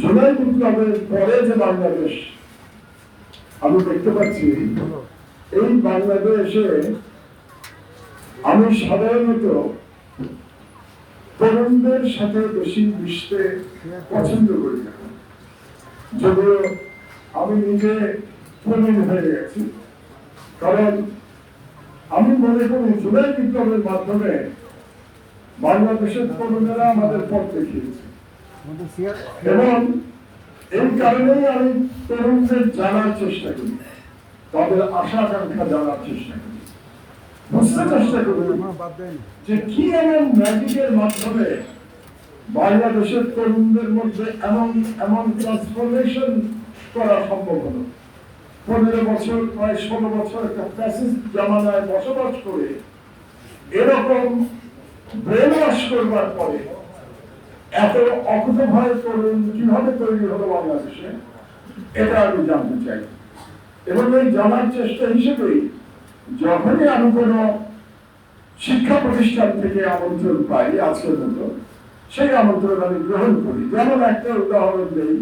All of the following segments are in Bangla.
জুলাই বিপ্লবের পরে যে বাংলাদেশ, আমি দেখতে পাচ্ছি, এই বাংলাদেশে আমি সাধারণত তরুণদের সাথে বেশি মিশতে পছন্দ করি না। যদিও আমি নিজে প্রবীণ হয়ে গেছি। কারণ আমি মনে করি জুলাই বিপ্লবের মাধ্যমে বাংলাদেশের তরুণেরা আমাদের পথ দেখিয়েছে। এবং এই কারণেই আমি তরুণদের জানার চেষ্টা করি। তাদের আশা আকাঙ্ক্ষা জানার চেষ্টা করি। বুঝতে চেষ্টা করি যে কি এমন ম্যাজিকের মাধ্যমে বাংলাদেশের তরুণদের মধ্যে এমন এমন ট্রান্সফরমেশন করা সম্ভব হলো? পনেরো বছর প্রায় ষোলো বছর একটা ফ্যাসিস্ট জামানায় বসবাস করে এরকম ব্রেন ওয়াশ করবার পরে এত অকুত ভয় কীভাবে তৈরি হলো বাংলাদেশে, এটা আমি জানতে চাই। এবং এই জানার চেষ্টা হিসেবেই যখনই আমি কোনো শিক্ষা প্রতিষ্ঠান থেকে আমন্ত্রণ পাই আজকের মতো, সেই আমন্ত্রণ আমি গ্রহণ করি। যেমন একটা উদাহরণ দেই,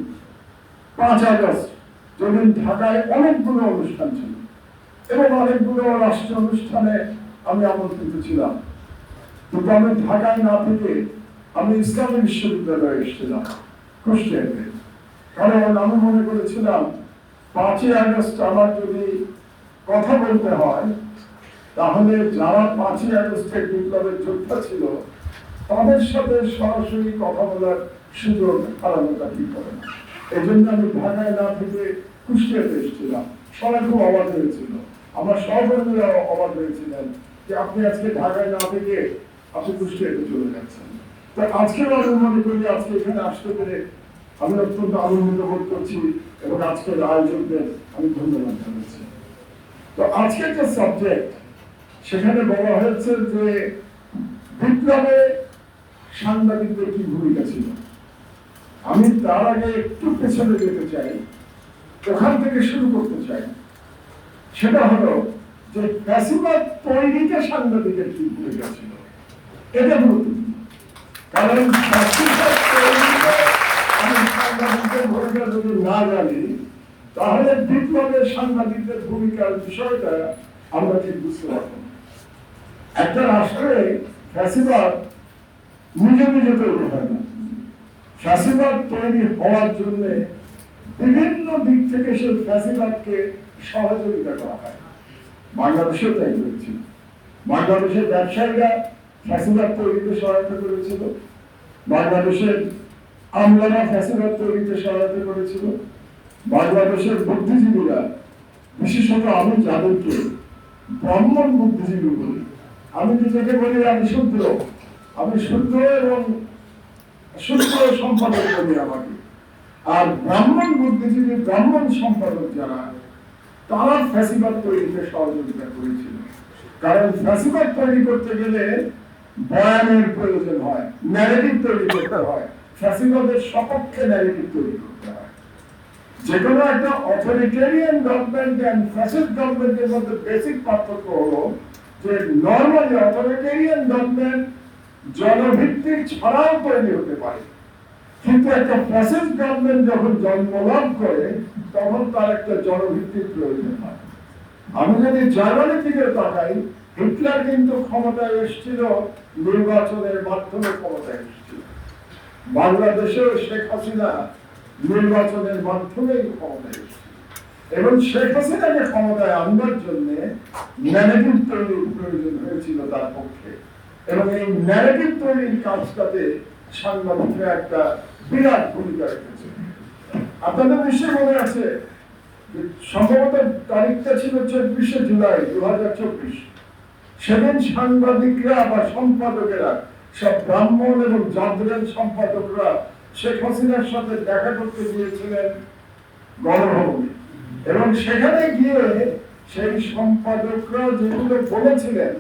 পাঁচ আগস্ট, যেদিন ঢাকায় অনেকগুলো অনুষ্ঠান ছিল, এবং অনেকগুলো রাষ্ট্রীয় অনুষ্ঠানে আমি আমন্ত্রিত ছিলাম। কিন্তু আমি ঢাকায় না থেকে আমি ইসলামী বিশ্ববিদ্যালয়ে এসেছিলাম, কুষ্টিয়াতে। কারণ আমি মনে করেছিলাম, পাঁচই আগস্ট আমার যদি কথা বলতে হয়, তাহলে যারা পাঁচই আগস্টের বিপ্লবের যোদ্ধা ছিল, তাদের সাথে সরাসরি কথা বলার সুযোগ হারানোটা ঠিক করে না। এই জন্য আমি ঢাকায় না থেকে কুষ্টিয়াতে এসেছিলাম। সবাই খুব অবাক হয়েছিল। আমার সহকর্মীরা অবাক হয়েছিলেন যে আপনি আজকে ঢাকায় না থেকে আপনি কুষ্টিয়াতে চলে যাচ্ছেন। তো আজকেও আমি মনে করি আজকে এখানে আসতে পেরে আমি অত্যন্ত আনন্দিত বোধ করছি এবং আজকের আয়োজকদের আমি ধন্যবাদ জানাচ্ছি। তো আজকের যে সাবজেক্ট সেখানে বলা হয়েছে যে বিপ্লবে সাংবাদিকদের কি ভূমিকা ছিল? আমি তার আগে একটু পেছনে যেতে চাই, ওখান থেকে শুরু করতে চাই। সেটা হলো যে ফ্যাসিবাদ তৈরিতে সাংবাদিকের কি ভূমিকা ছিল? এটা গুরুত্বপূর্ণ। কারণ ভূমিকা যদি না জানি তাহলে বিপ্লবের সাংবাদিকদের ভূমিকার বিষয়টা আমরা ঠিক বুঝতে পারব। একটা রাষ্ট্রে ফ্যাসিবাদ নিজে নিজে তৈরি না ফ্যাসিবাদ তৈরি হওয়ার জন্য বিভিন্ন দিক থেকে সে ফ্যাসিবাদকে সহযোগিতা করা হয়। বাংলাদেশেও তাই হয়েছিল বাংলাদেশের ব্যবসায়ীরা ফ্যাসিবাদ তৈরিতে সহায়তা করেছিল। বাংলাদেশের আমলারা ফ্যাসিবাদ তৈরিতে সহায়তা করেছিল। বাংলাদেশের বুদ্ধিজীবীরা, বিশেষত আমি যাদেরকে ব্রাহ্মণ বুদ্ধিজীবী বলি, আমি নিজেকে বলি আমি শুদ্ধ। আমি শুদ্ধ এবং শুদ্ধ সম্পাদক বলি আমাকে। আর ব্রাহ্মণ বুদ্ধিজীবী, ব্রাহ্মণ সম্পাদক যারা, তারা ফ্যাসিবাদ তৈরিতে সহযোগিতা করেছিল। কারণ ফ্যাসিবাদ তৈরি করতে গেলে বয়ানের প্রয়োজন হয় ন্যারেটিভ তৈরি করতে হয়, ফ্যাসিবাদের সপক্ষে ন্যারেটিভ তৈরি করতে হয়। যে কোনো একটা অথরিটেরিয়ান গভর্নমেন্ট এন্ড ফ্যাসিস্ট গভর্নমেন্টের মধ্যে বেসিক পার্থক্য হলো যে নর্মালি অথরিটেরিয়ান গভর্নমেন্ট জনভিত্তিক ছাড়াও তৈরি হতে পারে। কিন্তু একটা ফ্যাসিস্ট গভর্নমেন্ট যখন জন্মলাভ করে, তখন তার একটা জনভিত্তিক প্রয়োজন হয়। আমি যদি জার্মানির দিকে তাকাই হিটলার কিন্তু ক্ষমতায় এসেছিল, নির্বাচনের মাধ্যমে ক্ষমতায় এসেছিল। বাংলাদেশেও শেখ হাসিনা নির্বাচনের মাধ্যমেই ক্ষমতায় এসেছিল। এবং শেখ হাসিনাকে ক্ষমতায় আনবার জন্য ন্যারেটিভ তৈরির প্রয়োজন হয়েছিল তার পক্ষে। এবং এই ন্যারেটিভ তৈরির কাজটাতে সাংবাদিকরা একটা বিরাট ভূমিকা রেখেছে। আপনাদের নিশ্চয়ই মনে আছে সম্ভবত তারিখটা ছিল চব্বিশে জুলাই দু হাজার চব্বিশ। সেদিন সাংবাদিকরা বা সম্পাদকেরা, সব ব্রাহ্মণ এবং জাদ্রেন সম্পাদকরা শেখ হাসিনার সাথে দেখা করতে গিয়েছিলেন গণভবনে। এবং সেখানে গিয়ে সেই সম্পাদকরা যেগুলো বলেছিলেন,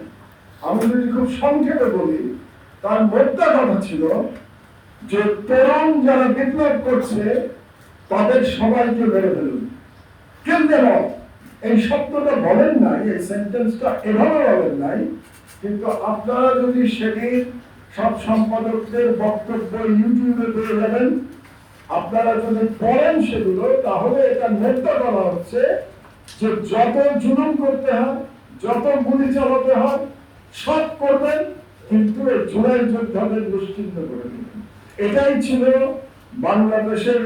আমি যদি খুব সংক্ষেপে বলি, তার মোদ্দা কথা ছিল যে তরুণ যারা বিপ্লব করছে, তাদের সবাইকে মেরে ফেলুন। কেন যেন এই শব্দটা বলেন নাই, এই সেন্টেন্সটা এভাবে বলেন নাই, কিন্তু আপনারা যদি সেদিন সব সম্পাদকদের বক্তব্য ইউটিউবে পেয়ে যাবেন, আপনারা যদি পড়েন সেগুলো, তাহলে এটা নির্ণয় করা হচ্ছে যে যত জুলুম করতে হয়, যত গুলি চালাতে হয়, সব করবেন, কিন্তু এই জুলাই যোদ্ধাদের নিশ্চিন্ত করে দিবেন। এটাই ছিল বাংলাদেশের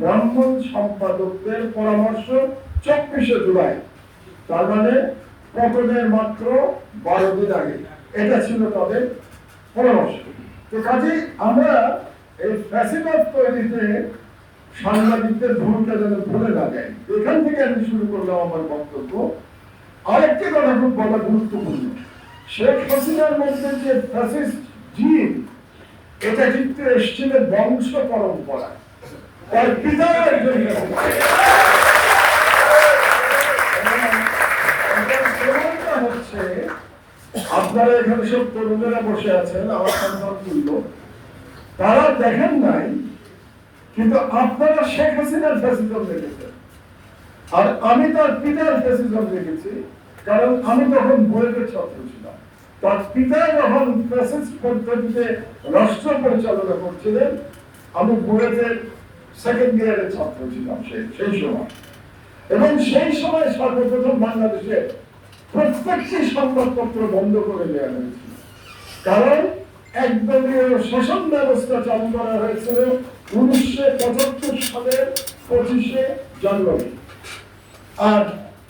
ব্রাহ্মণ সম্পাদকদের পরামর্শ। চব্বিশে জুলাই তার মানে পতনের মাত্র বারো দিন আগে। এটা ছিল তাদের পরামর্শ তো কাজে আমরা এই ফ্যাসিবাদ তৈরিতে সাংবাদিকদের ভূমিকা যেন ভুলে না যায়। এখান থেকে আমি শুরু করলাম আমার বক্তব্য। আরেকটি কথা খুব বলা গুরুত্বপূর্ণ। শেখ হাসিনার মধ্যে যে ফ্যাসিস্ট জিন এটা কিন্তু এসেছিল বংশ পরম্পরা তার পিতা একজন আপনারা এখানে সব তরুণেরা বসে আছেন, আমার সন্তান তারা দেখেন নাই, কিন্তু আপনারা শেখ হাসিনার ফ্যাসিজম দেখেছেন। আর আমি তার পিতার ফ্যাসিজম দেখেছি, কারণ আমি তখন বইয়ের ছাত্র ছিলাম। তার পিতা যখন ফ্যাসিস্ট পদ্ধতিতে রাষ্ট্র পরিচালনা করছিলেন, আমি বুয়েটের সেকেন্ড ইয়ারের ছাত্র ছিলাম সেই সেই সময়। এবং সেই সময় সর্বপ্রথম বাংলাদেশে প্রত্যেকটি সংবাদপত্র বন্ধ করে দেওয়া হয়েছিল কারণ একদলীয় শাসন ব্যবস্থা চালু করা হয়েছিল উনিশশো পঁচাত্তর সালের পঁচিশে জানুয়ারি। আর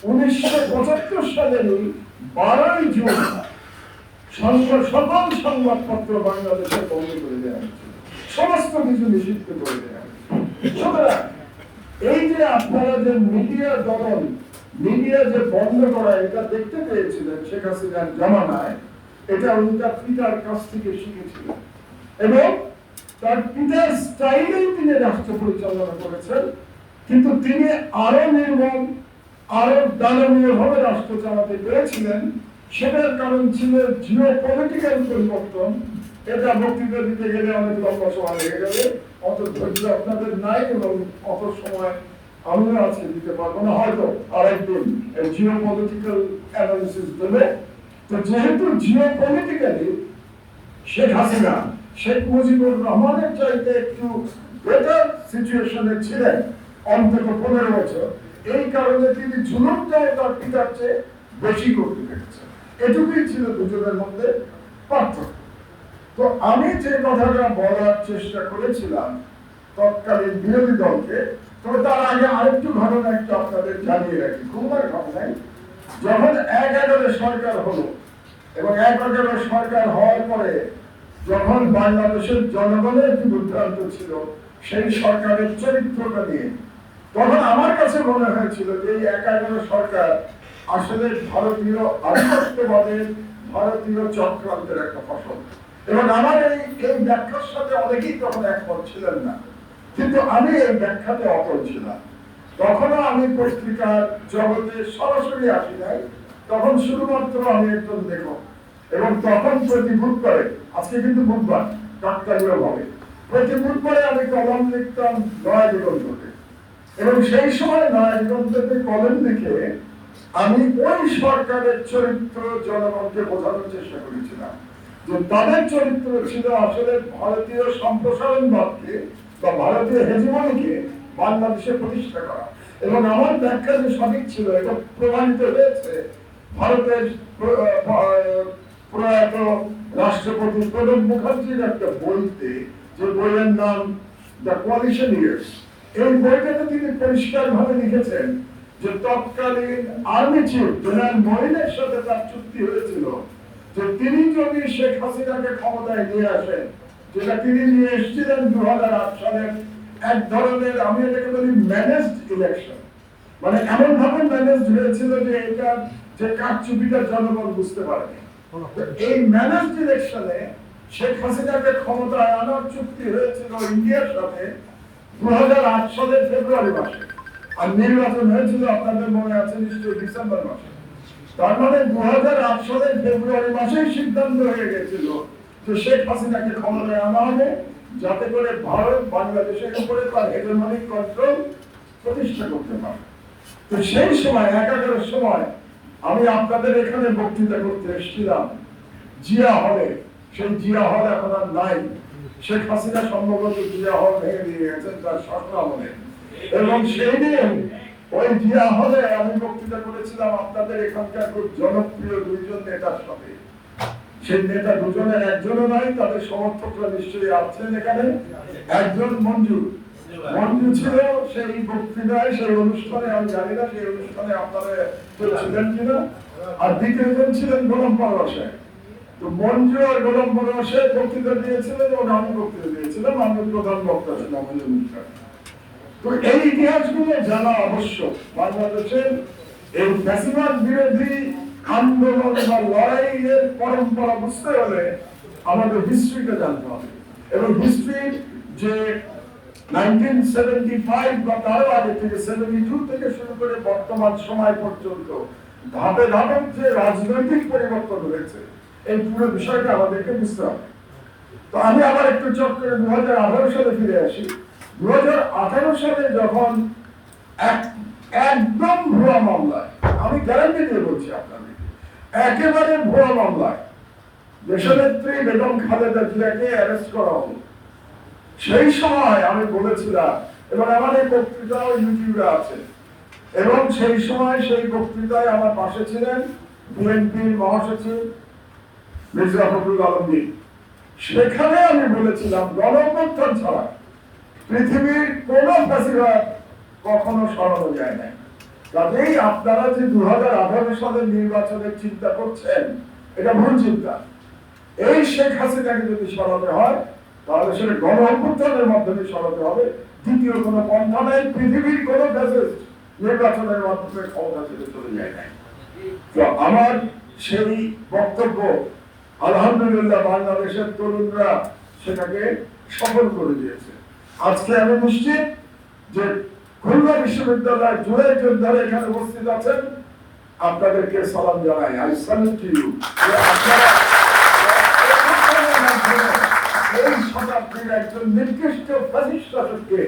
উনিশশো পঁচাত্তর সালেরই বারোই জুন সকল সংবাদপত্র বাংলাদেশে বন্ধ করে দেওয়া হয়েছিল সমস্ত কিছু নিষিদ্ধ করে দেওয়া হয়েছিল এই যে আপনারা যে মিডিয়া দমন মিডিয়া যে বন্ধ করা, এটা দেখতে পেয়েছিলেন শেখ হাসিনার জামানায়। এটা উনি তার পিতার কাছ থেকে শিখেছিলেন। এবং তার পিতার স্টাইলেই তিনি রাষ্ট্র পরিচালনা করেছেন, কিন্তু তিনি আরও নির্মম, আরও দানবীয় ভাবে রাষ্ট্র চালাতে পেরেছিলেন। সেটার কারণ ছিল জিও পলিটিক্যাল পরিবর্তন। এটা বক্তৃতা দিতে গেলে অনেক লম্বা সময় লেগে যাবে। অত ধৈর্য আপনাদের নাই এবং অত সময় আমিও আজকে দিতে পারব না, হয়তো আরেকদিন জিও পলিটিক্যাল অ্যানালিসিস দেবে। তো যেহেতু জিও পলিটিক্যালি শেখ হাসিনা, শেখ মুজিবুর রহমানের চাইতে একটু বেটার সিচুয়েশনে ছিলেন অন্তত পনেরো বছর, এই কারণে তিনি তার পিতার চেয়ে বেশি করতে পেরেছেন এটুকুই ছিল দুজনের মধ্যে পার্থক্য। তো আমি যে কথাটা বলার চেষ্টা করেছিলাম, তৎকালীন বিরোধী দলকে তবে তার আগে আরেকটু ঘটনা একটু আপনাদের জানিয়ে রাখি। যখন এক সরকার হলো এবং এক সরকার হওয়ার পরে যখন বাংলাদেশের জনগণের ছিল, সেই সরকারের চরিত্রটা নিয়ে, তখন আমার কাছে মনে হয়েছিল যে এই এক এগারো সরকার আসলে ভারতীয় আধিপত্যবাদের ভারতীয় চক্রান্তের একটা ফসল। এবং আমার এই এই ব্যাখ্যার সাথে অনেকেই তখন একমত ছিলেন না। কিন্তু আমি এই ব্যাখ্যাতে অটল ছিলাম। তখনও আমি পত্রিকার জগতে সরাসরি আসি নাই। তখন শুধুমাত্র আমি একজন লেখক। এবং তখন প্রতি বুধবারে, আজকে কিন্তু বুধবার কাকতালীয় ভাবে প্রতি বুধবারে আমি কলম লিখতাম নয়া দিগন্ততে। এবং সেই সময় নয়া দিগন্ততে কলম লিখে আমি ওই সরকারের চরিত্র জনগণকে বোঝানোর চেষ্টা করেছিলাম। যে তাদের চরিত্র ছিল আসলে ভারতীয় সম্প্রসারণবাদকে বা ভারতীয় হেজমনিকে বাংলাদেশে প্রতিষ্ঠা করা। এবং আমার ব্যাখ্যা যে সঠিক ছিল, এটা প্রমাণিত হয়েছে। ভারতের প্রয়াত রাষ্ট্রপতি প্রণব মুখার্জির একটা বইতে যে বইয়ের নাম দ্য কোয়ালিশন ইয়ার্স এই বইটাতে তিনি পরিষ্কার ভাবে লিখেছেন যে তৎকালীন আর্মি চিফ জেনারেল মহিনের সাথে তার চুক্তি হয়েছিল যে তিনি যদি শেখ হাসিনাকে ক্ষমতায় নিয়ে আসেন যেটা তিনি নিয়ে এসেছিলেন দু হাজার আট সালের এক ধরনের, আমি এটাকে বলি ম্যানেজড ইলেকশন মানে এমন ভাবে ম্যানেজ হয়েছিল যে এটা, যে কারচুপিটা জনগণ বুঝতে পারেনি। এই ম্যানেজড ইলেকশনে শেখ হাসিনাকে ক্ষমতায় আনার চুক্তি হয়েছিল ইন্ডিয়ার সাথে দু হাজার আট সালের ফেব্রুয়ারি মাসে। আর নির্বাচন হয়েছিল, আপনাদের মনে আছে নিশ্চয়ই, ডিসেম্বর মাসে। তার মানে দু হাজার আট সালের ফেব্রুয়ারি মাসেই সিদ্ধান্ত হয়ে গেছিল যে শেখ হাসিনাকে ক্ষমতায় আনা হবে যাতে করে ভারত বাংলাদেশের উপরে তার হেজেমনিক কন্ট্রোল প্রতিষ্ঠা করতে পারে। তো সেই সময় একাগ্রের সময় আমি আপনাদের এখানে বক্তৃতা করতে এসেছিলাম। জিয়া হলে, সেই জিয়া হল এখন আর নাই। শেখ হাসিনা সম্ভবত জিয়া হল ভেঙে দিয়ে গেছেন তার স্বপ্ন আমলে। এবং সেই দিন ওই জিয়া হলে আমি বক্তৃতা করেছিলাম আপনাদের এখানকার খুব জনপ্রিয় দুইজন নেতার সাথে। সেই নেতা দুজনের, একজনও নাই, তাদের সমর্থকরা নিশ্চয়ই আছেন এখানে। একজন মঞ্জু মঞ্জু ছিল সেই বক্তৃতায়, সেই অনুষ্ঠানে, আমি জানি না সেই অনুষ্ঠানে আপনারা ছিলেন কিনা। আর দ্বিতীয়জন ছিলেন গোলাম তো মঞ্জু আর গোলাম বক্তৃতা দিয়েছিলেন আমি বক্তৃতা দিয়েছিলাম, আমি প্রধান বক্তা ছিলাম তো এই ইতিহাসগুলো জানা আবশ্যক। বাংলাদেশের এই ফ্যাসিবাদ বিরোধী আন্দোলন বা লড়াইয়ের পরম্পরা বুঝতে হলে আমাদের হিস্ট্রিটা জানতে হবে। এবং হিস্ট্রির যে 1975 বা তারও আগে থেকে 72 থেকে শুরু করে বর্তমান সময় পর্যন্ত ধাপে ধাপে যে রাজনৈতিক পরিবর্তন হয়েছে, এই পুরো বিষয়টা আমাদেরকে বুঝতে হবে। তো আমি আবার একটু চট করে দু সালে ফিরে আসি। দু হাজার আঠারো সালে যখন এক, একদম ভুয়া মামলায়, আমি গ্যারান্টি দিয়ে বলছি আপনাদের একেবারে ভুয়া মামলায়। দেশনেত্রী বেগম খালেদা জিয়াকে অ্যারেস্ট করা হলো। সেই সময় আমি বলেছিলাম, এবং আমার এই বক্তৃতাও ইউটিউবে আছে, এবং সেই সময় সেই বক্তৃতায় আমার পাশে ছিলেন বিএনপির মহাসচিব মির্জা ফখরুল আলমগীর। সেখানে আমি বলেছিলাম, গণঅভ্যুত্থান ছাড়া পৃথিবীর কোনো ফ্যাসিবাদ কখনো সরানো যায় নাই। কাজেই আপনারা যে দু হাজার আঠারো সালের নির্বাচনের চিন্তা করছেন, এটা ভুল চিন্তা। এই শেখ হাসিনাকে যদি সরাতে হয়, তাহলে সেটা গণ অভ্যুত্থানের মাধ্যমে সরাতে হবে। দ্বিতীয় কোনো পন্থা নেই, পৃথিবীর কোনো নির্বাচনের মাধ্যমে ক্ষমতা ছেড়ে চলে যায় নাই। তো আমার সেই বক্তব্য, আলহামদুলিল্লাহ বাংলাদেশের তরুণরা সেটাকে সফল করে দিয়েছে। আজকে আমি নিশ্চিত যে খুলনা বিশ্ববিদ্যালয়ের জুড়ে যোদ্ধারা এখানে উপস্থিত আছেন। আপনাদেরকে সালাম জানাই। আই স্যালুট ইউ এই শতাব্দীর একজন নির্দিষ্ট ফ্যাসিস্ট শাসককে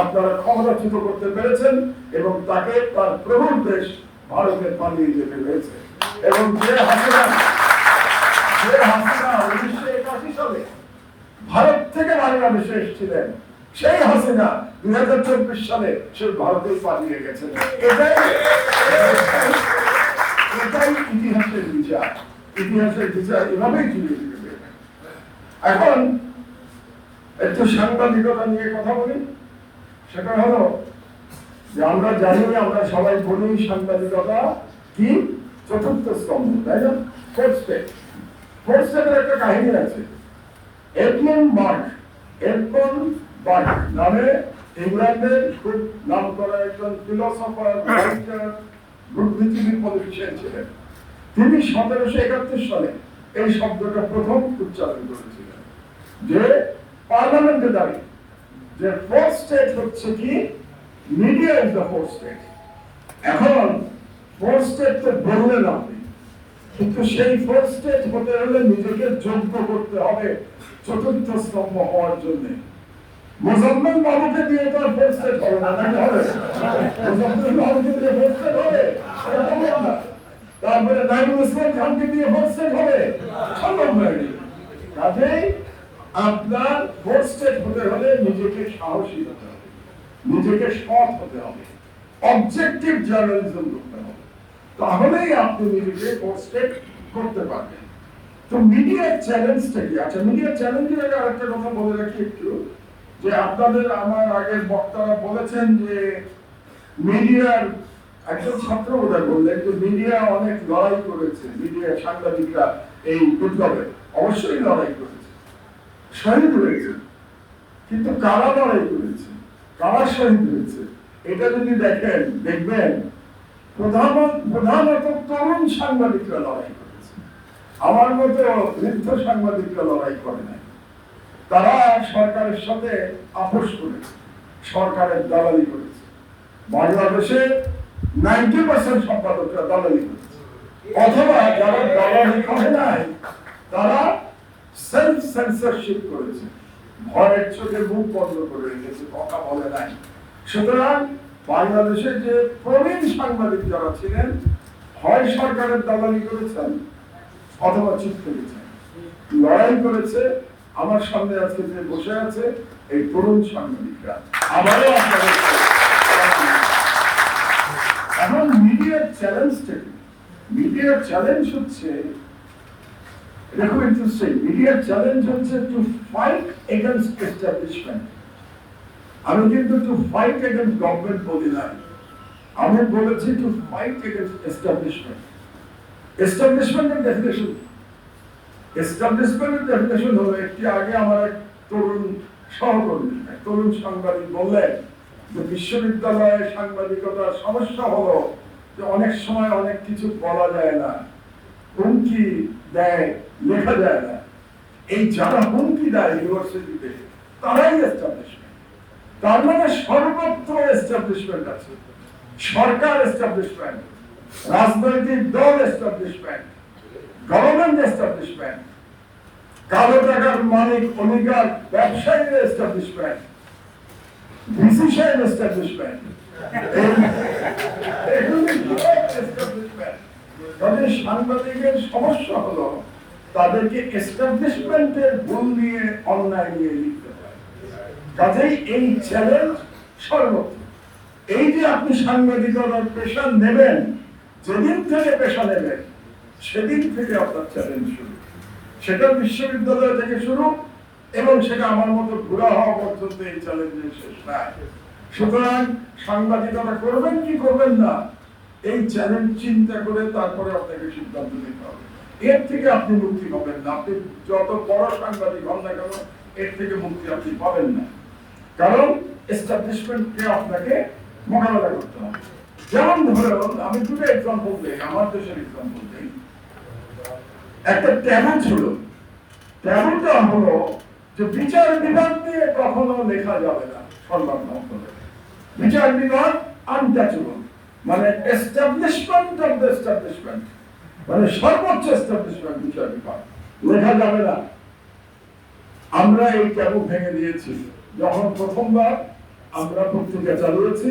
আপনারা ক্ষমতাচ্যুত করতে পেরেছেন এবং তাকে তার প্রভুর দেশ ভারতে পালিয়ে যেতে হয়েছে। এবং যে হাসিনা যে হাসিনা উনিশশো একাশি সালে ভারত থেকে বাংলাদেশে এসেছিলেন, সেই হাসিনা দুই হাজার চব্বিশ সালে সে ভারতে পালিয়ে গেছেন এটাই ইতিহাসের বিচার। ইতিহাসের বিচার এভাবেই চলে যাবে। এখন একটু সাংবাদিকতা নিয়ে কথা বলি। সেটা হলো যে আমরা জানি আমরা সবাই বলি সাংবাদিকতা কি? চতুর্থ স্তম্ভ, তাই না? ফোর্থ স্টেপ ফোর্থ একটা কাহিনী আছে। এডমন বার্গ এডমন বার্গ নামে ইংল্যান্ডের খুব নাম করা একজন ফিলোসফার বুদ্ধিজীবী পলিটিশিয়ান ছিলেন। তিনি সতেরোশো একাত্তর সালে এই শব্দটা প্রথম উচ্চারণ করেছিলেন। যে পার্লামেন্টে দাঁড়িয়ে, যে ফোর্থ স্টেট হচ্ছে কি? Media is the fourth state এখন ফোর্থ স্টেট তো বললেন আপনি কিন্তু সেই ফোর্থ স্টেট হতে হলে নিজেকে যোগ্য করতে হবে চতুর্থ স্তম্ভ হওয়ার জন্য। মোজাম্মেল বাবুকে দিয়ে তো আর ফোর্থ স্টেট হবে না, নাকি হবে? মোজাম্মেল বাবুকে দিয়ে তারপরে নাইমুল খানকে দিয়ে ফোর্থ স্টেট হবে সম্ভব নয় কাজেই আপনার হতে হলে নিজেকে সাহসী হতে হবে, নিজেকে সৎ হতে হবে অবজেক্টিভ জার্নালিজম করতে হবে। তাহলেই আপনি নিজেকে করতে পারবেন। তো মিডিয়ার চ্যালেঞ্জটা কি? আচ্ছা মিডিয়ার চ্যালেঞ্জের আগে আরেকটা কথা বলে রাখি একটু। যে আপনাদের আমার আগের বক্তারা বলেছেন যে মিডিয়ার, একজন ছাত্র বোধহয় বললেন যে মিডিয়া অনেক লড়াই করেছে, মিডিয়া সাংবাদিকরা এই বিপ্লবে অবশ্যই লড়াই করেছে। শহীদ হয়েছে। কিন্তু কারা লড়াই করেছে? কারা শহীদ হয়েছে? এটা যদি দেখেন, দেখবেন, প্রধান, প্রধানত তরুণ সাংবাদিকরা লড়াই করেছে। আমার মতো বৃদ্ধ সাংবাদিকরা লড়াই করে নাই। তারা সরকারের সাথে আপোষ করেছে সরকারের দালালি করেছে। বাংলাদেশে নাইনটি পার্সেন্ট সম্পাদকরা দালালি করেছে। অথবা যারা দালালি করে নাই, তারা সেলফ সেন্সরশিপ করেছে। ভয়ের চোখে মুখ বন্ধ করে রেখেছে, কথা বলে নাই। সুতরাং বাংলাদেশে যে প্রবীণ সাংবাদিক যারা ছিলেন, হয় সরকারের দালালি করেছেন, অথবা চুপ করেছেন লড়াই করেছে আমার সামনে আজকে যে বসে আছে, এই তরুণ সাংবাদিকরা। আবারও এখন মিডিয়ার চ্যালেঞ্জটা মিডিয়ার চ্যালেঞ্জ হচ্ছে এটা ইন্টারেস্টিং মিডিয়ার চ্যালেঞ্জ হচ্ছে টু ফাইট এগেনস্ট এস্টাবলিশমেন্ট আমি কিন্তু টু ফাইট এগেনস্ট গভর্নমেন্ট বলি নাই। আমি বলেছি টু ফাইট এগেনস্ট এস্টাবলিশমেন্ট এস্টাবলিশমেন্টের ডেফিনেশন এস্টাবলিশমেন্টের ডেফিনেশন হলো একটি আগে আমার এক তরুণ সহকর্মী, এক তরুণ সাংবাদিক বললেন যে বিশ্ববিদ্যালয়ে সাংবাদিকতার সমস্যা হলো যে অনেক সময় অনেক কিছু বলা যায় না, হুমকি দেয়, লেখা যায় না। এই যারা হুমকি দেয় ইউনিভার্সিটিতে, তারাই এস্টাবলিশমেন্ট তার মানে সর্বত্র এস্টাবলিশমেন্ট আছে। সরকার এস্টাবলিশমেন্ট রাজনৈতিক দল এস্টাবলিশমেন্ট গভর্নমেন্ট এস্টাবলিশমেন্ট কালো টাকার মালিক অলিগার ব্যবসায়ীর এস্টাবলিশমেন্ট ডিসিশন এস্টাবলিশমেন্ট তবে সাংবাদিকের সমস্যা হলো, তাদেরকে এস্টাবলিশমেন্টের ভুল নিয়ে অন্যায় নিয়ে লিখতে হয়। কাজেই এই চ্যালেঞ্জ সর্বত্র। এই যে আপনি সাংবাদিকতার পেশা নেবেন, যেদিন থেকে পেশা নেবেন সেদিন থেকে আপনার চ্যালেঞ্জ শুরু। সেটা বিশ্ববিদ্যালয় থেকে শুরু এবং সেটা আমার মতো ঘোরা হওয়া পর্যন্ত এই চ্যালেঞ্জের শেষ নাই। সুতরাং সাংবাদিকতা করবেন কি করবেন না, এই চ্যালেঞ্জ চিন্তা করে তারপরে আপনাকে সিদ্ধান্ত নিতে হবে। এর থেকে আপনি মুক্তি পাবেন না। আপনি যত বড় সাংবাদিক হন না কেন, এর থেকে মুক্তি আপনি পাবেন না। কারণ এস্টাবলিশমেন্টকে আপনাকে মোকাবেলা করতে হবে। যেমন ধরুন, আমি দুটো এক্সাম্পল দিই, আমার দেশের এক্সাম্পল দিই। একটা ট্যাবু ছিল। ট্যাবুটা হলো যে বিচার বিভাগ নিয়ে কখনো লেখা যাবে না, সংবাদ মাধ্যমে। বিচার বিভাগ আনটাচেবল মানে এস্টাবলিশমেন্ট অফ দ্য এস্টাবলিশমেন্ট মানে সর্বোচ্চ এস্টাবলিশমেন্ট বিচার বিভাগ। লেখা যাবে না। আমরা এই ট্যাবু ভেঙে দিয়েছি। যখন প্রথমবার আমরা পত্রিকা চালিয়েছি,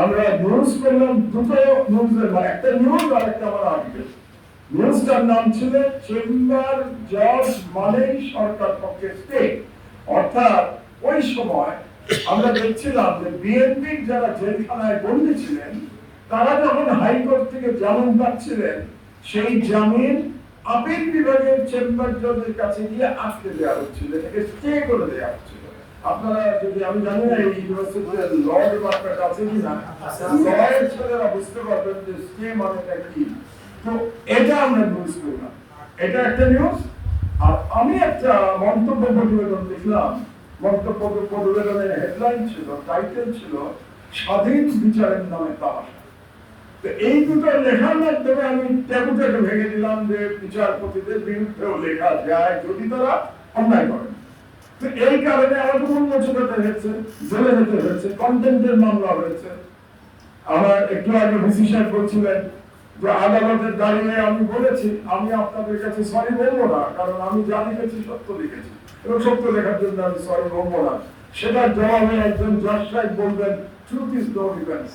আমরা নিউজ করলাম, দুটো নিউজের মানে একটা নিউজ আর একটা আমার আর্টিকেল নিউজটার নাম ছিল চেম্বার জজ মানেই সরকার পক্ষে স্টেট অর্থাৎ ওই সময় আমরা দেখছিলাম যে বিএনপির যারা জেলখানায় বন্দী ছিলেন তারা যখন হাইকোর্ট থেকে জামিন পাচ্ছিলেন সেই জামিন আপিল বিভাগের চেম্বার জজের কাছে গিয়ে আটকে দেওয়া হচ্ছিল এটাকে স্টে করে দেওয়া হচ্ছিল। আপনারা যদি আমি জানি না এই ইউনিভার্সিটিতে ল ডিপার্টমেন্ট আছে কিনা লয়ের ছেলেরা বুঝতে পারবেন যে স্টে মানেটা কি। তো এটা আমরা নিউজ করলাম। এটা একটা নিউজ আর আমি একটা মন্তব্য প্রতিবেদন লিখলাম মন্তব্য প্রতিবেদনের হেডলাইন ছিল টাইটেল ছিল, স্বাধীন বিচারের নামে তামাশা। তো এই দুটো লেখার মাধ্যমে আমি ট্যাবুটাকে ভেঙে দিলাম যে বিচারপতিদের বিরুদ্ধেও লেখা যায় যদি তারা অন্যায় করেন তো এই কারণে আমাকে উন্মোচন হতে হয়েছে, জেলে যেতে হয়েছে কন্টেন্টের মামলা হয়েছে। আমার একটু আগে ভিসি সাহেব বলছিলেন আদালতের দাঁড়িয়ে আমি বলেছি আমি আপনাদের কাছে সরি বলব না কারণ আমি যা লিখেছি সত্য লিখেছি। এবং সত্য লেখার জন্য আমি সরি বলব না। সেটার জবাবে একজন জজ সাহেব বলবেন ট্রুথ ইজ নো ডিফেন্স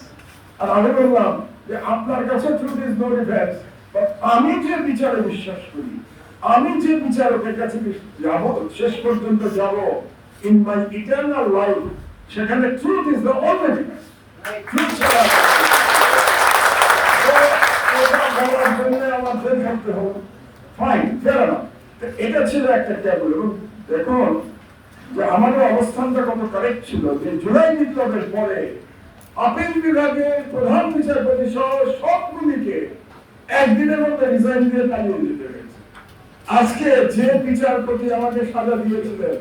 আর আমি বললাম যে আপনার কাছে ট্রুথ ইজ নো ডিফেন্স আমি যে বিচারে বিশ্বাস করি আমি যে বিচারকের কাছে যাব শেষ পর্যন্ত যাব ইন মাই ইটারনাল লাইফ সেখানে truth is the only defence truth ছাড়া আমার জেল থাকতে হবে। ফাইন ফের না এটা ছিল একটা ট্যাবল এবং দেখুন, যে আমাদের অবস্থানটা কত কারেক্ট ছিল, যে জুলাই বিপ্লবের পরে আপিল বিভাগের প্রধান বিচারপতি সহ সবগুলিকে একদিনের মধ্যে রিজাইন দিয়ে তাড়িয়ে দিতে হয়েছে। আজকে যে বিচারপতি আমাকে সাজা দিয়েছিলেন,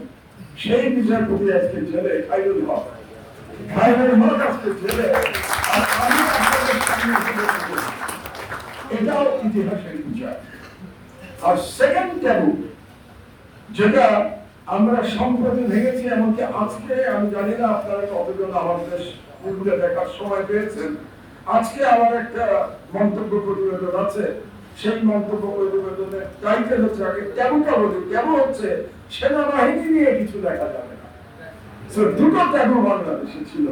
সেই বিচারপতি আজকে জেলে খাইরুল হক। খাইরুল হক আজকে জেলে। আমি আপনাদের সামনে। এটাও ইতিহাসের বিচার। আর সেকেন্ড ট্যাবু যেটা আমরা সম্প্রতি ভেঙেছি এমনকি আজকে, আমি জানি না আপনারা কতজন আমাদের দেখার সময় পেয়েছেন, আজকে আমার একটা মন্তব্য প্রতিবেদন আছে। সেই মন্তব্য প্রতিবেদনের টাইটেল হচ্ছে, আগে ট্যাবুটা বলি হচ্ছে সেনাবাহিনী নিয়ে কিছু দেখা যাবে না। দুটো ট্যাবু বাংলাদেশে ছিল।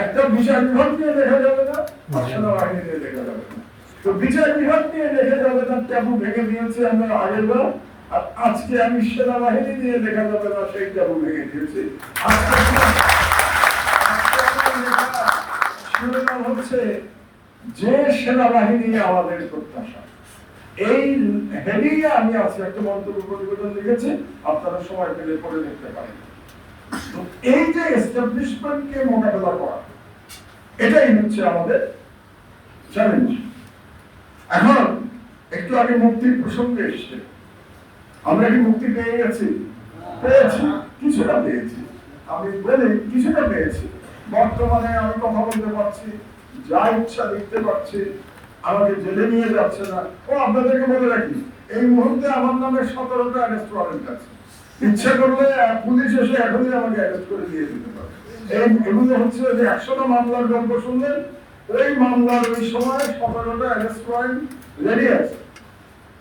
একটা বিভাগ নিয়ে দেখা যাবে না, আর সেনাবাহিনী নিয়ে দেখা যাবে না। তো বিচার বিভাগ নিয়ে যাবে না ট্যাবু ভেঙে দিয়েছে আমরা আগের বার। আর আজকে আমি সেনাবাহিনী দিয়ে দেখা যাবে না সেইটা ভেঙে দিয়েছি। হচ্ছে, যে সেনাবাহিনী আমাদের প্রত্যাশা। এই হেডিংয়ে আমি আজকে একটা মন্তব্য প্রতিবেদন লিখেছি, আপনারা সময় পেলে পড়ে দেখতে পারেন। তো এই যে এস্টাবলিশমেন্টকে মোকাবেলা করা, এটাই হচ্ছে আমাদের চ্যালেঞ্জ এখন একটু আগে মুক্তির প্রসঙ্গে এসছে। আমরা কি মুক্তি পেয়ে গেছি? পেয়েছি, কিছুটা পেয়েছি। আমি বলি, কিছুটা পেয়েছি। বর্তমানে আমি কথা বলতে পারছি, যা ইচ্ছা লিখতে পারছি আমাকে জেলে নিয়ে যাচ্ছে না। ও, আপনাদেরকে বলে রাখি, এই মুহূর্তে আমার নামে সতেরোটা অ্যারেস্ট ওয়ারেন্ট আছে। ইচ্ছে করলে পুলিশ এসে এখনই আমাকে অ্যারেস্ট করে দিয়ে দিতে পারে। এই এগুলো হচ্ছে যে একশোটা মামলার গল্প শুনলেন ওই মামলার ওই সময় অ্যারেস্ট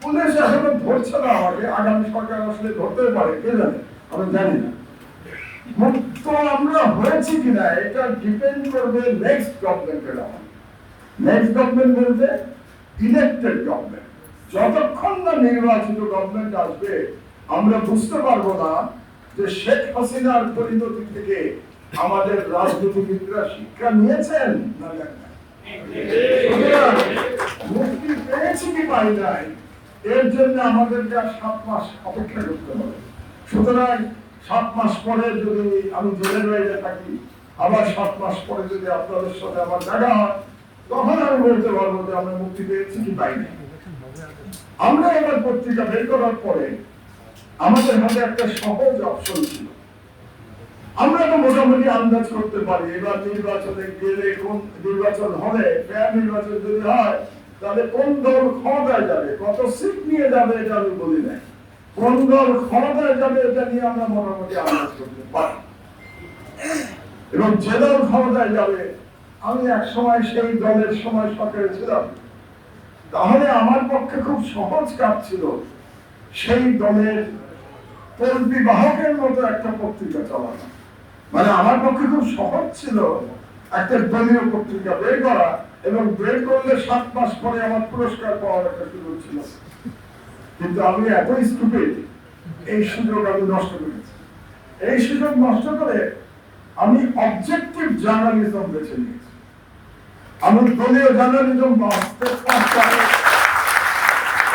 পুলিশ এখনও ধরছে না আমাকে। আগামী সরকার আসলে ধরতে পারে, কে জানে? আমি জানি না। মুক্ত আমরা হয়েছি কিনা এটা ডিপেন্ড করবে নেক্সট গভর্নমেন্টের আমার নেক্সট গভর্নমেন্ট বলতে গভর্নমেন্ট যতক্ষণ না নির্বাচিত গভর্নমেন্ট আসবে, আমরা বুঝতে পারব না যে শেখ হাসিনার পরিণতি থেকে আমাদের রাজনীতিবিদরা শিক্ষা নিয়েছেন না মুক্তি পেয়েছি কি পাই নাই এর জন্য আমাদেরকে আর সাত মাস অপেক্ষা করতে হবে সুতরাং সাত মাস পরে যদি আমি জেলের বাইরে থাকি আবার সাত মাস পরে যদি আপনাদের সাথে আমার দেখা হয় তখন আমি বলতে পারব যে আমরা মুক্তি পেয়েছি কি পাইনি আমরা এবার পত্রিকা বের করার পরে আমাদের হাতে একটা সহজ অপশন ছিল। আমরা তো মোটামুটি আন্দাজ করতে পারি, এবার নির্বাচনে গেলে কোন নির্বাচন হলে ফেয়ার নির্বাচন যদি হয়, তাহলে কোন দল ক্ষমতায় যাবে, কত সিট নিয়ে যাবে এটা আমি বলি নাই। কোন দল ক্ষমতায় যাবে এটা নিয়ে আমরা মোটামুটি আন্দাজ করতে পারি। এবং যে দল ক্ষমতায় যাবে, আমি এক সময় সেই দলের সময় সরকারে ছিলাম। তাহলে আমার পক্ষে খুব সহজ কাজ ছিল সেই দলের তল্পি বাহকের মতো একটা পত্রিকা চালানো। মানে আমার পক্ষে খুব সহজ ছিল একটা দলীয় পত্রিকা বের করা এবং বের করলে সাত মাস পরে আমার পুরস্কার পাওয়ার একটা সুযোগ ছিল। কিন্তু আমি এতই স্টুপিড এই সুযোগ আমি নষ্ট করেছি। এই সুযোগ নষ্ট করে আমি অবজেক্টিভ জার্নালিজম বেছে নিয়েছি। আমি দলীয় জার্নালিজম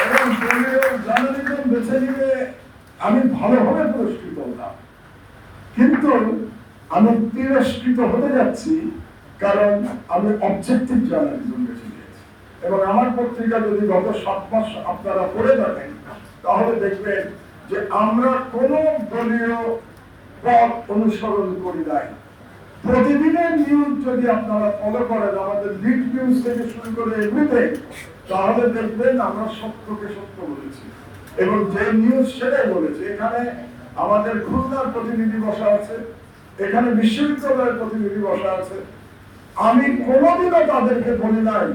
এবং দলীয় জার্নালিজম বেছে নিলে আমি ভালোভাবে পুরস্কৃত হতাম। কিন্তু আমি তিরস্কৃত হতে যাচ্ছি কারণ আমি অবজেক্টিভ জার্নালিজম বেছে নিয়েছি এবং আমার পত্রিকা যদি গত সাত মাস আপনারা পড়ে থাকেন, তাহলে দেখবেন যে আমরা কোন দলীয় পথ অনুসরণ করি নাই। প্রতিদিনের নিউজ যদি আপনারা ফলো করেন, আমাদের লিড নিউজ থেকে শুরু করে এভরিথিং তাহলে দেখবেন আমরা সত্যকে সত্য বলেছি। এবং যে নিউজ সেটাই বলেছে, এখানে আমাদের খুলনার প্রতিনিধি বসা আছে এখানে বিশ্ববিদ্যালয়ের প্রতিনিধি বসা আছে। আমি কোনোদিনও তাদেরকে বলি নাই,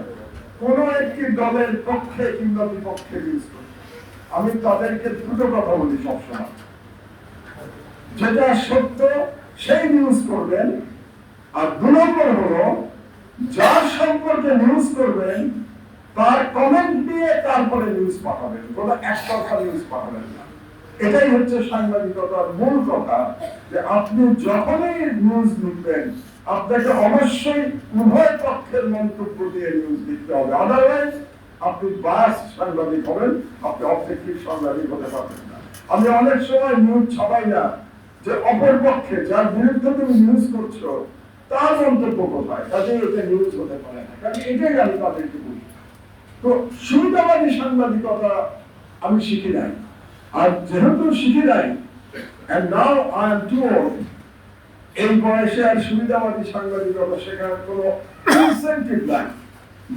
কোন একটি দলের পক্ষে কিংবা বিপক্ষে আমি তাদেরকে দুটো কথা বলি সবসময়। যেটা সত্য, সেই নিউজ করবেন। আর দু নম্বর হলো, যার সম্পর্কে নিউজ করবেন, তার কমেন্ট দিয়ে তারপরে নিউজ পাঠাবেন। কোনো একতরফা নিউজ পাঠাবেন না। এটাই হচ্ছে সাংবাদিকতার মূল কথা, যে আপনি যখনই নিউজ লিখবেন, আপনাকে অবশ্যই উভয় পক্ষের মন্তব্য দিয়ে নিউজ লিখতে হবে। আদারওয়াইজ আপনি বাস সাংবাদিক হবেন, আপনি অবজেক্টিভ সাংবাদিক হতে পারবেন না। আমি অনেক সময় নিউজ ছাপাই না, যে অপর পক্ষে যার বিরুদ্ধে তুমি নিউজ করছ, তার মন্তব্য কোথায়? কাজে এটা নিউজ হতে পারে না। কাজে এটাই আমি তাদেরকে বলি। তো সুবিধাবাদী সাংবাদিকতা আমি শিখি নাই। আর যেহেতু শিখি নাই and now I am too old এই বয়সে আর সুবিধাবাদী সাংবাদিকতা শেখার কোনো ইনসেন্টিভ নাই।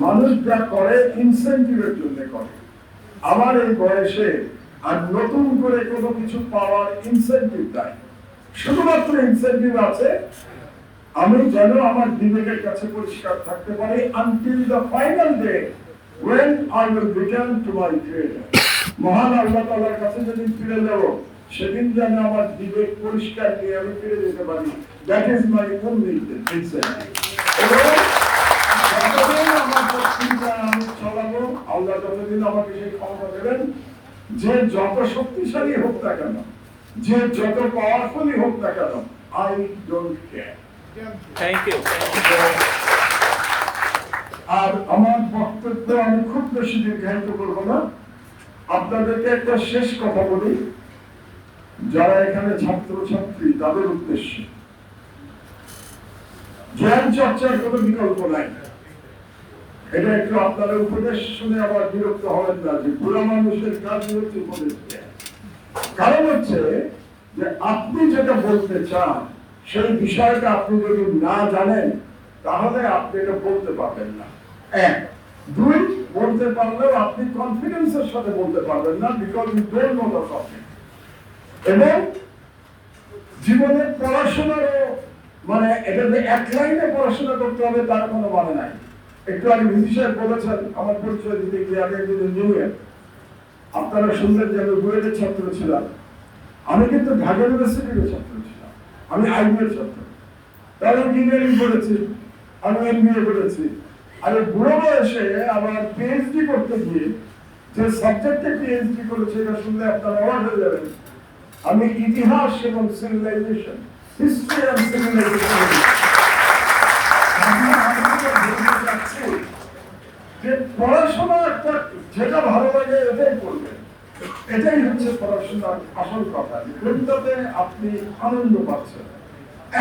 মানুষ যা করে ইনসেন্টিভের জন্য করে। আমার এই বয়সে আর নতুন করে কোনো কিছু পাওয়ার ইনসেন্টিভ নাই। শুধুমাত্র ইনসেন্টিভ আছে, আমি যেন আমার বিবেকের কাছে পরিষ্কার থাকতে পারি until the final day when I will return to my creator মহান আল্লাহ তাআলার কাছে যদি ফিরে যাব সেদিন যেন আমার বিবেক পরিষ্কার নিয়ে আমি ফিরে যেতে পারি। That is my only incentive এবং যতদিন আমার পত্রিকা আমি চালাবো আল্লাহ যতদিন আমাকে সেই ক্ষমতা দেবেন যে যত শক্তিশালী হোক না কেন যে যত পাওয়ারফুলি হোক না কেন I don't care thank you আর আমার বক্তব্য আমি খুব বেশি দীর্ঘায়িত করব না। আপনাদেরকে একটা শেষ কথা বলি। যারা এখানে ছাত্র ছাত্রী তাদের উদ্দেশ্যে। জ্ঞান চর্চার কোনো বিকল্প নাই। এটা একটু আপনাদের উপদেশ শুনে আবার বিরক্ত হবেন না যে বুড়া মানুষের কাজ হচ্ছে উপদেশ কারণ হচ্ছে যে আপনি যেটা বলতে চান, সেই বিষয়টা আপনি যদি না জানেন, তাহলে আপনি এটা বলতে পারবেন না। এক। দুই বলতে পারলেও আপনি কনফিডেন্সের সাথে বলতে পারবেন না because you don't know the topic এবং জীবনের পড়াশোনারও মানে এটা যে এক লাইনে পড়াশোনা করতে হবে, তার কোনো মানে নাই। একটু আগে ভিসি সাহেব বলেছেন, আমার পরিচয় দিতে গিয়ে আমি একজন ইঞ্জিনিয়ার আপনারা শুনলেন যে আমি বুয়েটের ছাত্র ছিলাম। আমি কিন্তু ঢাকা ইউনিভার্সিটির ছাত্র ছিলাম। আমি আইনের ছাত্র। তাহলে ইঞ্জিনিয়ারিং করেছি, আমি এমবিএ করেছি। আর বুড়ো বয়সে আবার পিএইচডি করতে গিয়ে যে সাবজেক্টে পিএইচডি করেছে, এটা শুনলে আপনারা অবাক হয়ে যাবেন। আমি ইতিহাস এবং সিভিলাইজেশন হিস্ট্রি অ্যান্ড সিভিলাইজেশন যে পড়াশোনা একটা যেটা ভালো লাগে, এটাই করবেন। এটাই হচ্ছে পড়াশোনার আসল কথা। কোনটাতে আপনি আনন্দ পাচ্ছেন।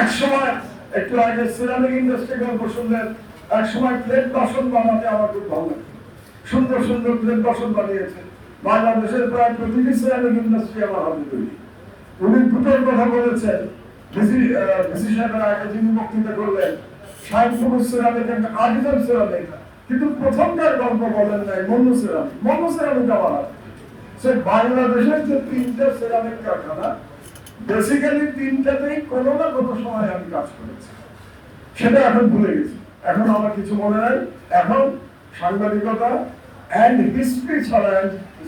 এক সময় একটু আগে সিরামিক ইন্ডাস্ট্রি গল্প শুনলেন এক সময় প্লেট বাসন বানাতে আমার খুব ভালো লাগে। সুন্দর সুন্দর প্লেট বাসন বানিয়েছে। বাংলাদেশের প্রায় প্রতিটি সিরামিক ইন্ডাস্ট্রি আমার হাতে তৈরি। উনি দুটোর কথা বলেছেন। কিন্তু গল্প বলেন নাই সে বাংলাদেশের যে বেসিক্যালি না সময় আমি কাজ করেছি। সেটা এখন ভুলে গেছি। এখন আমার কিছু মনে নাই। এখন সাংবাদিকতা অ্যান্ড হিস্ট্রি ছাড়া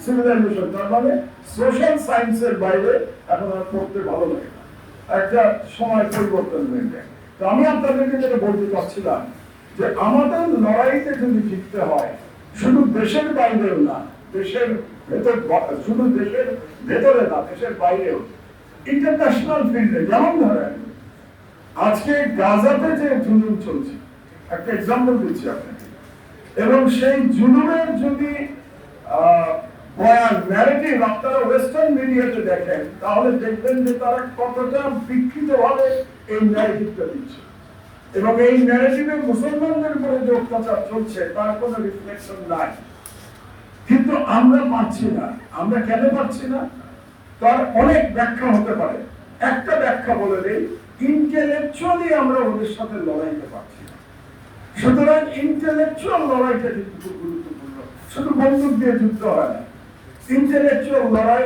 সিভিলাইজেশন তার মানে সোশ্যাল সায়েন্সের বাইরে এখন আর পড়তে ভালো লাগে একটা সময় পরিবর্তন হয়ে যায়। তো আমি আপনাদেরকে যেটা বলতে চাচ্ছিলাম যে আমাদের লড়াইতে যদি জিততে হয়, শুধু দেশের বাইরেও না, দেশের ভেতর, শুধু দেশের ভেতরে না, দেশের বাইরেও ইন্টারন্যাশনাল ফিল্ডে যেমন ধরেন, আজকে গাজাতে যে জুলুম চলছে একটা এক্সাম্পল দিচ্ছি আপনাকে। এবং সেই জুলুমের যদি বয়ান ন্যারেটিভ আপনারা ওয়েস্টার্ন মিডিয়াতে দেখেন, তাহলে দেখবেন যে তারা কতটা বিকৃত ভাবে এই ন্যারেটিভটা দিচ্ছে। এবং এই ন্যারেটিভে মুসলমানদের উপরে যে অত্যাচার চলছে, তার কোনো রিফ্লেকশন নাই। কিন্তু আমরা পাচ্ছি না। আমরা কেন পাচ্ছি না? তার অনেক ব্যাখ্যা হতে পারে। একটা ব্যাখ্যা বলে দেই ইন্টেলেকচুয়ালি আমরা ওদের সাথে লড়াইতে পারছি সুতরাং ইন্টেলেকচুয়াল লড়াইটা কিন্তু গুরুত্বপূর্ণ। শুধু বন্দুক দিয়ে যুদ্ধ হয় না। ইন্টেলেকচুয়াল লড়াই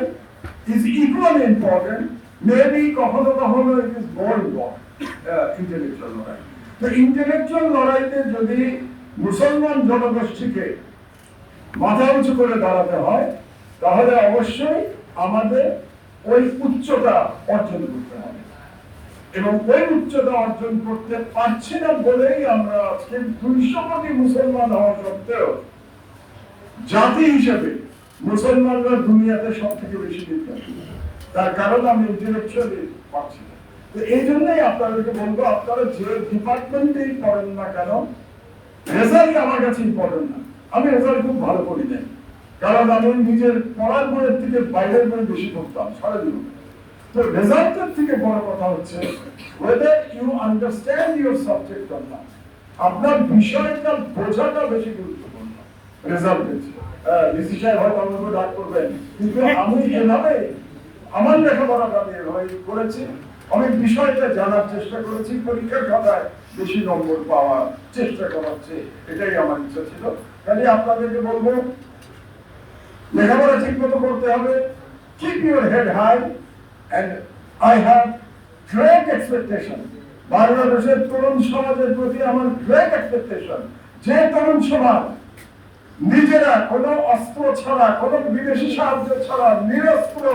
ইজ ইকুয়াল ইম্পর্টেন্ট মেবি কখনো কখনো it is more important intellectual লড়াই। তো ইন্টেলেকচুয়াল লড়াইতে যদি মুসলমান জনগোষ্ঠীকে মাথা উঁচু করে দাঁড়াতে হয়, তাহলে অবশ্যই আমাদের ওই উচ্চতা অর্জন করতে হবে। এবং ওই উচ্চতা অর্জন করতে পারছি না বলেই আমরা আজকে দুইশো কোটি মুসলমান হওয়া সত্ত্বেও জাতি হিসেবে মুসলমানরা দুনিয়াতে সব থেকে বেশি বিখ্যাত তার কারণ আমি ইন্টেলেকচুয়ালি পাচ্ছি না। তো এই জন্যই আপনাদেরকে বলব, আপনারা যে ডিপার্টমেন্টেই পড়েন না কেন রেজাল্ট আমার কাছে ইম্পর্টেন্ট না। আমি রেজাল্ট খুব ভালো করি নাই। কারণ আমি নিজের পড়ার বইয়ের থেকে বাইরের বই বেশি পড়তাম, সারা জীবন। তো রেজাল্টের থেকে বড় কথা হচ্ছে, whether you understand your subject or not, আপনার বিষয়টা বোঝাটা বেশি গুরুত্বপূর্ণ। রেজাল্টের ডিসি সাহেব হয়তো আমাকে ডাক করবেন। কিন্তু আমি এভাবে আমার লেখাপড়াটা আমি এভাবে করেছি অনেক বিষয়টা জানার চেষ্টা করেছি, পরীক্ষার খাতায় বেশি নম্বর পাওয়ার চেষ্টা করাচ্ছে এটাই আমার ইচ্ছা ছিল। কাজে আপনাদেরকে বলব, লেখাপড়া ঠিক মতো করতে হবে। Keep your head high and I have great expectation বাংলাদেশের তরুণ সমাজের প্রতি আমার গ্রেট এক্সপেকটেশন যে তরুণ সমাজ নিজেরা কোনো অস্ত্র ছাড়া, কোনো বিদেশি সাহায্য ছাড়া, নিরস্ত্র,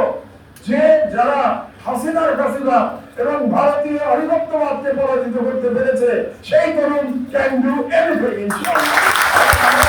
যে যারা হাসিনার কাসিনা এবং ভারতীয় আধিপত্যবাদকে পরাজিত করতে পেরেছে, সেই তরুণ ক্যান ডু এনিথিং ইনশাআল্লাহ।